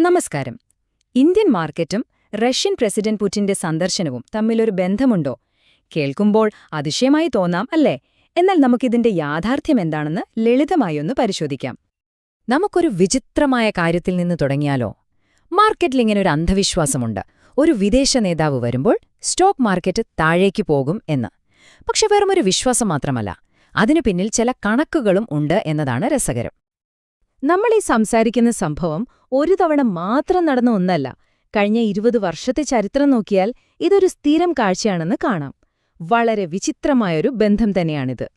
നമസ്കാരം. ഇന്ത്യൻ മാർക്കറ്റും Russian president പുടിന്റെ സന്ദർശനവും തമ്മിലൊരു ബന്ധമുണ്ടോ? കേൾക്കുമ്പോൾ അതിശയമായി തോന്നാം അല്ലേ? എന്നാൽ നമുക്കിതിന്റെ യാഥാർത്ഥ്യം എന്താണെന്ന് ലളിതമായൊന്ന് പരിശോധിക്കാം. നമുക്കൊരു വിചിത്രമായ കാര്യത്തിൽ നിന്ന് തുടങ്ങിയാലോ? മാർക്കറ്റിൽ ഇങ്ങനെ ഒരു അന്ധവിശ്വാസമുണ്ട്. ഒരു വിദേശ നേതാവ് വരുമ്പോൾ സ്റ്റോക്ക് മാർക്കറ്റ് താഴേക്ക് പോകും എന്ന്. പക്ഷെ വെറുമൊരു വിശ്വാസം മാത്രമല്ല അതിനു പിന്നിൽ ചില കണക്കുകളും ഉണ്ട് എന്നതാണ് രസകരം. നമ്മൾ ഈ സംസാരിക്കുന്ന സംഭവം ഒരു തവണ മാത്രം നടന്ന ഒന്നല്ല. കഴിഞ്ഞ ഇരുപത് വർഷത്തെ ചരിത്രം നോക്കിയാൽ ഇതൊരു സ്ഥിരം കാഴ്ചയാണെന്ന് കാണാം. വളരെ വിചിത്രമായൊരു ബന്ധം തന്നെയാണിത്.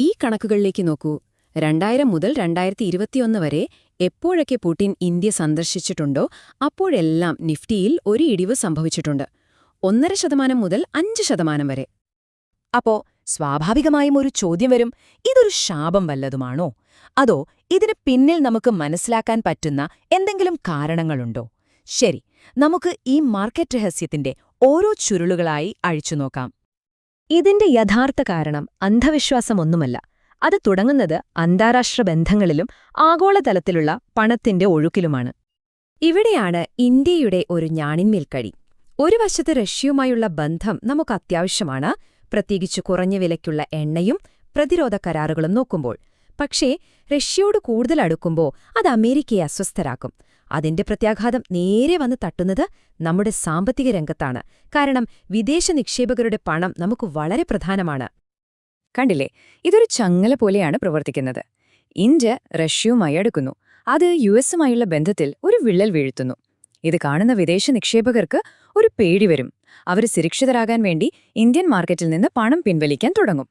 ഈ കണക്കുകളിലേക്ക് നോക്കൂ. രണ്ടായിരം മുതൽ രണ്ടായിരത്തി ഇരുപത്തിയൊന്ന് വരെ എപ്പോഴൊക്കെ പുടിൻ ഇന്ത്യ സന്ദർശിച്ചിട്ടുണ്ടോ അപ്പോഴെല്ലാം നിഫ്റ്റിയിൽ ഒരു ഇടിവ് സംഭവിച്ചിട്ടുണ്ട്. ഒന്നര ശതമാനം മുതൽ അഞ്ച് ശതമാനം വരെ. അപ്പോ സ്വാഭാവികമായും ഒരു ചോദ്യം വരും ഇതൊരു ശാപം വല്ലതുമാണോ? അതോ ഇതിന് പിന്നിൽ നമുക്ക് മനസ്സിലാക്കാൻ പറ്റുന്ന എന്തെങ്കിലും കാരണങ്ങളുണ്ടോ? ശരി നമുക്ക് ഈ മാർക്കറ്റ് രഹസ്യത്തിന്റെ ഓരോ ചുരുളുകളായി അഴിച്ചുനോക്കാം ഇതിന്റെ യഥാർത്ഥ കാരണം അന്ധവിശ്വാസമൊന്നുമല്ല. അത് തുടങ്ങുന്നത് അന്താരാഷ്ട്ര ബന്ധങ്ങളിലും ആഗോളതലത്തിലുള്ള പണത്തിന്റെ ഒഴുക്കിലുമാണ്. ഇവിടെയാണ് ഇന്ത്യയുടെ ഒരു ഞാണിന്മേൽക്കഴി ഒരു വശത്ത് റഷ്യയുമായുള്ള ബന്ധം നമുക്ക് അത്യാവശ്യമാണ് പ്രത്യേകിച്ച് കുറഞ്ഞ വിലയ്ക്കുള്ള എണ്ണയും പ്രതിരോധ കരാറുകളും നോക്കുമ്പോൾ. പക്ഷേ റഷ്യയോട് കൂടുതൽ അടുക്കുമ്പോൾ അത് അമേരിക്കയെ അസ്വസ്ഥരാക്കും. അതിന്റെ പ്രത്യാഘാതം നേരെ വന്ന് തട്ടുന്നത് നമ്മുടെ സാമ്പത്തിക രംഗത്താണ്. കാരണം വിദേശ നിക്ഷേപകരുടെ പണം നമുക്ക് വളരെ പ്രധാനമാണ്. കണ്ടില്ലേ? ഇതൊരു ചങ്ങല പോലെയാണ് പ്രവർത്തിക്കുന്നത്. ഇന്ത്യ റഷ്യയുമായി അടുക്കുന്നു. അത് യു എസുമായുള്ള ബന്ധത്തിൽ ഒരു വിള്ളൽ വീഴ്ത്തുന്നു. ഇത് കാണുന്ന വിദേശ നിക്ഷേപകർക്ക് ഒരു പേടി വരും. അവർ സുരക്ഷിതരാകാൻ വേണ്ടി ഇന്ത്യൻ മാർക്കറ്റിൽ നിന്ന് പണം പിൻവലിക്കാൻ തുടങ്ങും.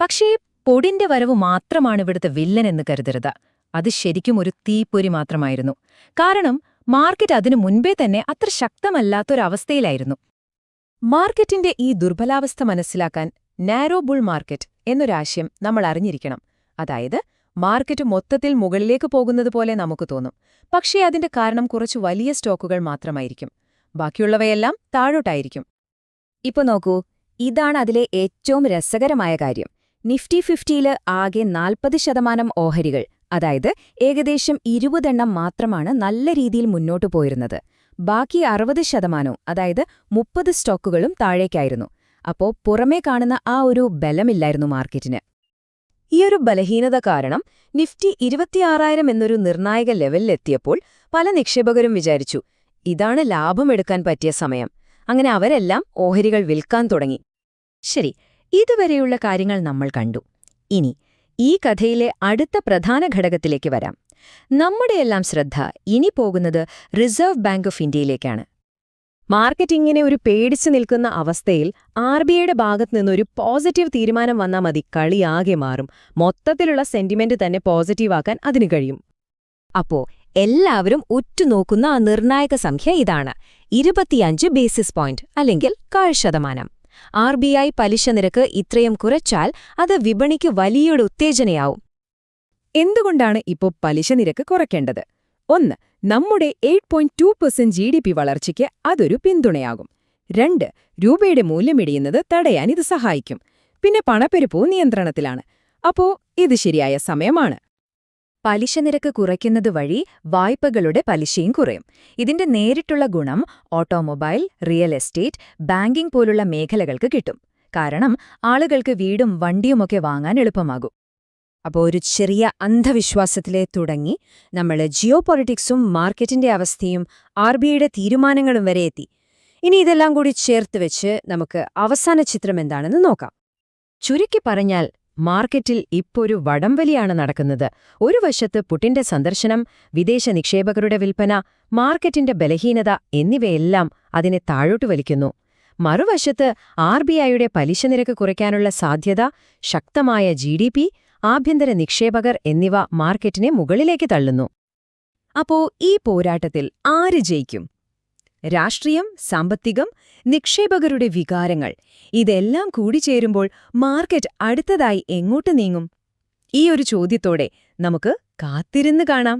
പക്ഷേ പൊടിന്റെ വരവ് മാത്രമാണ് ഇവിടുത്തെ വില്ലൻ എന്ന് കരുതരുത്. അത് ശരിക്കും ഒരു തീപ്പൊരി മാത്രമായിരുന്നു. കാരണം മാർക്കറ്റ് അതിനു മുൻപേ തന്നെ അത്ര ശക്തമല്ലാത്തൊരവസ്ഥയിലായിരുന്നു. മാർക്കറ്റിന്റെ ഈ ദുർബലാവസ്ഥ മനസ്സിലാക്കാൻ നാരോ ബുൾ മാർക്കറ്റ് എന്നൊരാശയം നമ്മൾ അറിഞ്ഞിരിക്കണം. അതായത് മാർക്കറ്റ് മൊത്തത്തിൽ മുകളിലേക്ക് പോകുന്നത് പോലെ നമുക്ക് തോന്നും. പക്ഷേ അതിന്റെ കാരണം കുറച്ച് വലിയ സ്റ്റോക്കുകൾ മാത്രമായിരിക്കും. ബാക്കിയുള്ളവയെല്ലാം താഴോട്ടായിരിക്കും. ഇപ്പൊ നോക്കൂ ഇതാണ് അതിലെ ഏറ്റവും രസകരമായ കാര്യം. നിഫ്റ്റി ഫിഫ്റ്റിയിൽ ആകെ നാൽപ്പത് ശതമാനം ഓഹരികൾ അതായത് ഏകദേശം ഇരുപതെണ്ണം മാത്രമാണ് നല്ല രീതിയിൽ മുന്നോട്ട് പോയിരുന്നത്. ബാക്കി അറുപത് ശതമാനവും അതായത് മുപ്പത് സ്റ്റോക്കുകളും താഴേക്കായിരുന്നു. അപ്പോ പുറമേ കാണുന്ന ആ ഒരു ബലമില്ലായിരുന്നു മാർക്കറ്റിന്. ഒരു ബലഹീനത കാരണം നിഫ്റ്റി ഇരുപത്തിയാറായിരം എന്നൊരു നിർണായക ലെവലിലെത്തിയപ്പോൾ പല നിക്ഷേപകരും വിചാരിച്ചു ഇതാണ് ലാഭമെടുക്കാൻ പറ്റിയ സമയം. അങ്ങനെ അവരെല്ലാം ഓഹരികൾ വിൽക്കാൻ തുടങ്ങി. ശരി ഇതുവരെയുള്ള കാര്യങ്ങൾ നമ്മൾ കണ്ടു. ഇനി ഈ കഥയിലെ അടുത്ത പ്രധാന ഘടകത്തിലേക്ക് വരാം. നമ്മുടെയെല്ലാം ശ്രദ്ധ ഇനി പോകുന്നത് റിസർവ് ബാങ്ക് ഓഫ് ഇന്ത്യയിലേക്കാണ്. മാർക്കറ്റിങ്ങിനെ ഒരു പേടിച്ചു നിൽക്കുന്ന അവസ്ഥയിൽ ആർ ബി ഐയുടെ ഭാഗത്തുനിന്നൊരു പോസിറ്റീവ് തീരുമാനം വന്നാൽ മതി കളിയാകെ മാറും. മൊത്തത്തിലുള്ള സെന്റിമെന്റ് തന്നെ പോസിറ്റീവാക്കാൻ അതിനു കഴിയും. അപ്പോ എല്ലാവരും ഉറ്റുനോക്കുന്ന ആ നിർണായക സംഖ്യ ഇതാണ്. ഇരുപത്തിയഞ്ച് ബേസിസ് പോയിന്റ് അല്ലെങ്കിൽ കാൽ ശതമാനം. ആർ ബി ഐ പലിശ നിരക്ക് ഇത്രയും കുറച്ചാൽ അത് വിപണിക്ക് വലിയൊരു ഉത്തേജനയാവും. എന്തുകൊണ്ടാണ് ഇപ്പോൾ പലിശ നിരക്ക് കുറയ്ക്കേണ്ടത്? ഒന്ന് നമ്മുടെ eight point two percent G D P വളർച്ചയ്ക്ക് അതൊരു പിന്തുണയാകും. രണ്ട് രൂപയുടെ മൂല്യമിടിയുന്നത് തടയാൻ ഇത് സഹായിക്കും. പിന്നെ പണപ്പെരുപ്പവും നിയന്ത്രണത്തിലാണ്. അപ്പോ ഇത് ശരിയായ സമയമാണ്. പലിശ നിരക്ക് കുറയ്ക്കുന്നത് വഴി വായ്പകളുടെ പലിശയും കുറയും. ഇതിന്റെ നേരിട്ടുള്ള ഗുണം ഓട്ടോമൊബൈൽ റിയൽ എസ്റ്റേറ്റ് ബാങ്കിംഗ് പോലുള്ള മേഖലകൾക്ക് കിട്ടും. കാരണം ആളുകൾക്ക് വീടും വണ്ടിയുമൊക്കെ വാങ്ങാൻ എളുപ്പമാകും. അപ്പോൾ ഒരു ചെറിയ അന്ധവിശ്വാസത്തിലെ തുടങ്ങി നമ്മൾ ജിയോ പൊളിറ്റിക്സും മാർക്കറ്റിന്റെ അവസ്ഥയും ആർ ബി ഐയുടെ തീരുമാനങ്ങളും വരെ എത്തി. ഇനി ഇതെല്ലാം കൂടി ചേർത്ത് വെച്ച് നമുക്ക് അവസാന ചിത്രം എന്താണെന്ന് നോക്കാം. ചുരുക്കി പറഞ്ഞാൽ മാർക്കറ്റിൽ ഇപ്പൊരു വടംവലിയാണ് നടക്കുന്നത്. ഒരു വശത്ത് പുട്ടിന്റെ സന്ദർശനം വിദേശ നിക്ഷേപകരുടെ വിൽപ്പന മാർക്കറ്റിന്റെ ബലഹീനത എന്നിവയെല്ലാം അതിനെ താഴോട്ട് വലിക്കുന്നു. മറുവശത്ത് ആർ ബി ഐയുടെ പലിശ നിരക്ക് കുറയ്ക്കാനുള്ള സാധ്യത ശക്തമായ ജി ഡി പി ആഭ്യന്തര നിക്ഷേപകർ എന്നിവ മാർക്കറ്റിനെ മുകളിലേക്ക് തള്ളുന്നു. അപ്പോ ഈ പോരാട്ടത്തിൽ ആര് ജയിക്കും? രാഷ്ട്രീയം സാമ്പത്തികം നിക്ഷേപകരുടെ വികാരങ്ങൾ ഇതെല്ലാം കൂടിച്ചേരുമ്പോൾ മാർക്കറ്റ് അടുത്തതായി എങ്ങോട്ട് നീങ്ങും? ഈ ഒരു ചോദ്യത്തോടെ നമുക്ക് കാത്തിരുന്ന് കാണാം.